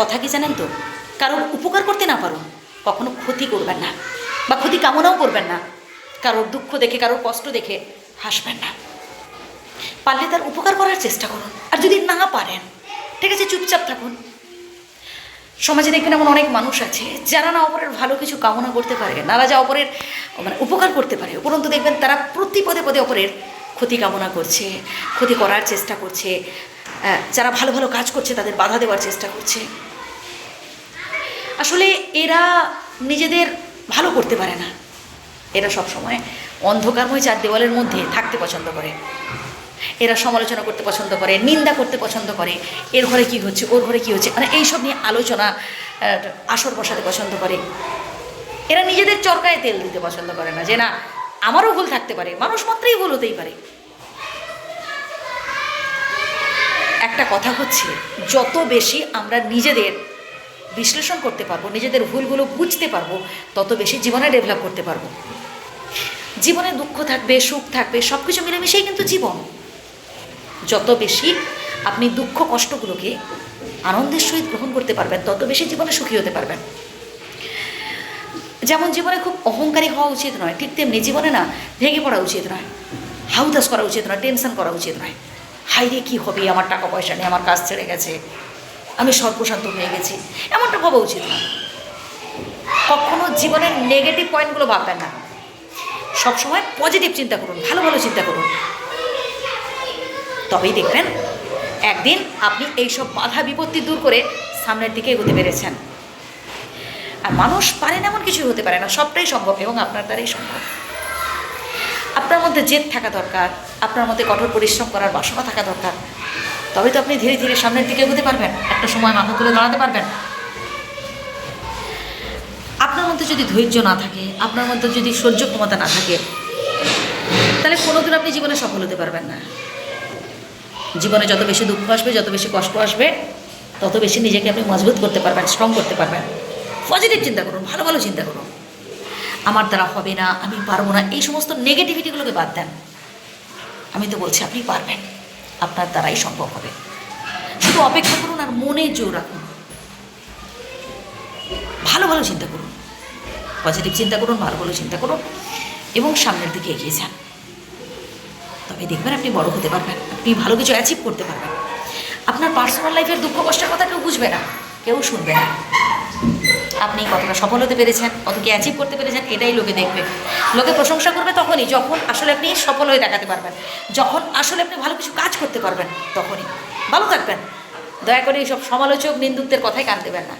কথা কি জানেন তো? কারোর উপকার করতে না পারো, কখনো ক্ষতি করবেন না বা ক্ষতি কামনাও করবেন না। কারোর দুঃখ দেখে কারোর কষ্ট দেখে হাসবেন না। পারলে তার উপকার করার চেষ্টা করুন, আর যদি না পারেন, ঠিক আছে, চুপচাপ থাকুন। সমাজে দেখবেন এমন অনেক মানুষ আছে, যারা না অপরের ভালো কিছু কামনা করতে পারে নারা যা অপরের মানে উপকার করতে পারে। উপরন্তু দেখবেন তারা প্রতি পদে পদে অপরের ক্ষতি কামনা করছে, ক্ষতি করার চেষ্টা করছে যারা ভালো ভালো কাজ করছে, তাদের বাধা দেওয়ার চেষ্টা করছে। আসলে এরা নিজেদের ভালো করতে পারে না। এরা সব সময় অন্ধকারময় চার দেওয়ালের মধ্যে থাকতে পছন্দ করে। এরা সমালোচনা করতে পছন্দ করে, নিন্দা করতে পছন্দ করে, এর ঘরে কি হচ্ছে, ওর ঘরে কি হচ্ছে মানে এইসব নিয়ে আলোচনা আসর বসাতে পছন্দ করে। এরা নিজেদের চরকায় তেল দিতে পছন্দ করে না যে, না, আমারও ভুল থাকতে পারে। মানুষ মাত্রই ভুল হতেই পারে। একটা কথা হচ্ছে, যত বেশি আমরা নিজেদের বিশ্লেষণ করতে পারব, নিজেদের ভুলগুলো বুঝতে পারব, তত বেশি জীবনে ডেভেলপ করতে পারব। জীবনে দুঃখ থাকবে, সুখ থাকবে সব কিছু মিলেমিশেই কিন্তু জীবন। যত বেশি আপনি দুঃখ কষ্টগুলোকে আনন্দের সহিত গ্রহণ করতে পারবেন, তত বেশি জীবনে সুখী হতে পারবেন। যেমন জীবনে খুব অহংকারী হওয়া উচিত নয়, ঠিক তেমনি জীবনে না ভেঙে পড়া উচিত নয়, হাউদাস করা উচিত নয়, টেনশন করা উচিত নয়। হাইরে কী হবে? আমার টাকা পয়সা নেই আমার কাজ ছেড়ে গেছে। আমি সর্বশান্ত হয়ে গেছি। এমনটা ভাবা উচিত নয় কখনো জীবনের নেগেটিভ পয়েন্টগুলো ভাববেন না। সবসময় পজিটিভ চিন্তা করুন, ভালো ভালো চিন্তা করুন। তবেই দেখবেন, একদিন আপনি এইসব বাধা বিপত্তি দূর করে সামনের দিকে এগোতে পেরেছেন। আর মানুষ পারে না এমন কিছু হতে পারে না। সবটাই সম্ভব এবং আপনার দ্বারাই সম্ভব। আপনার মধ্যে জেদ থাকা দরকার। আপনার মধ্যে কঠোর পরিশ্রম করার বাসনা থাকা দরকার। তবে তো আপনি ধীরে ধীরে সামনের দিকে এগোতে পারবেন। একটা সময় মাথা তুলে দাঁড়াতে পারবেন। আপনার মধ্যে যদি ধৈর্য না থাকে, আপনার মধ্যে যদি সহ্য ক্ষমতা না থাকে, তাহলে কোনোদিন আপনি জীবনে সফল হতে পারবেন না। জীবনে যত বেশি দুঃখ আসবে, যত বেশি কষ্ট আসবে, তত বেশি নিজেকে আপনি মজবুত করতে পারবেন স্ট্রং করতে পারবেন। পজিটিভ চিন্তা করুন, ভালো ভালো চিন্তা করুন। আমার দ্বারা হবে না, আমি পারব না, এই সমস্ত নেগেটিভিটিগুলোকে বাদ দেন। আমি তো বলছি আপনি পারবেন। আপনার দ্বারাই সম্ভব হবে। শুধু অপেক্ষা করুন আর মনে জোর রাখুন। ভালো ভালো চিন্তা করুন। পজিটিভ চিন্তা করুন, ভালো ভালো চিন্তা করুন এবং সামনের দিকে এগিয়ে যান। তবে দেখবেন আপনি বড় হতে পারবেন, আপনি ভালো কিছু অ্যাচিভ করতে পারবেন। আপনার পার্সোনাল লাইফের দুঃখ কষ্টের কথা কেউ বুঝবে না, কেউ শুনবে না। আপনি কতটা সফল হতে পেরেছেন, কত কি অ্যাচিভ করতে পেরেছেন, এটাই লোকে দেখবে। লোকে প্রশংসা করবে তখনই, যখন আসলে আপনি সফল হয়ে দেখাতে পারবেন। যখন আসলে আপনি ভালো কিছু কাজ করতে পারবেন, তখনই। ভালো থাকবেন। দয়া করে এইসব সমালোচক, নিন্দুকদের কথাই কান দেবেন না।